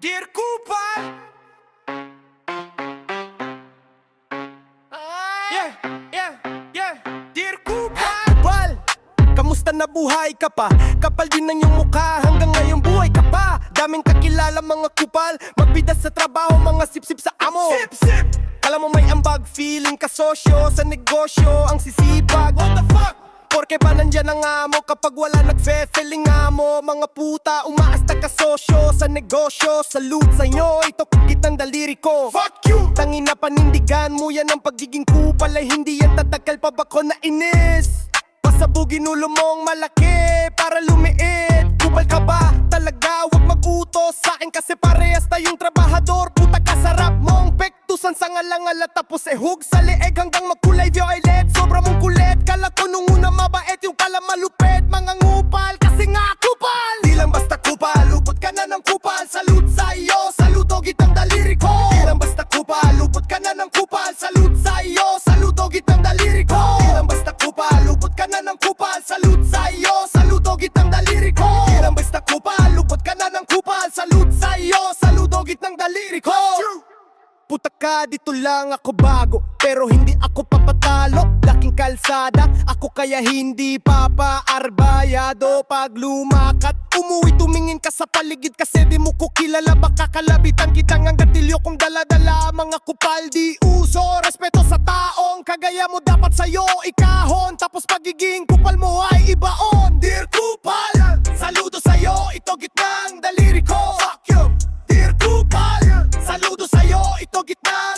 Dear Kupal Yeah, yeah, yeah. Dear Kupal Kupal, kamusta na buhay ka pa? Kapal din ng iyong mukha. Hanggang ngayon buhay ka pa. Daming kakilala mga kupal. Magbida sa trabaho, mga sip-sip sa amo. Sip, sip. Kala mo may ambag, feeling ka sosyo Sa negosyo, ang sisipag What the fuck? Porke ba nandyan ang amo kapag wala nagfe-feeling mo Mga puta, umaasta ka sosyo Sa negosyo, salute sa inyo Ito kukit ng daliri ko. Fuck you! Tangin na panindigan mo yan ang pagiging kupal Ay hindi yan tatagal pa ba ko na inis Pasabugin ulo mong malaki para lumiit. Kupal ka ba? Talaga wag mag-utos sa akin kasi parehas tayong trabahador. Puta kasarap mong pektusan sa ngalangala Tapos ehug sa leeg hanggang magkulay violet. Sobra mong kulit Kala Puta ka, dito lang ako bago Pero hindi ako papatalo. Laking kalsada, ako kaya hindi papaarbayado. Pag lumakat, umuwi tumingin ka sa paligid. Kasi di mo ko kilala Baka kalabitan kitang ang gatilyo. Kong daladala Mga kupal di uso. Respeto sa taong kagaya mo dapat sa'yo ikahon. Tapos pagiging kupal mo ay ibaon Dear kupal, saludo sa'yo Ito gitnang sa'yo,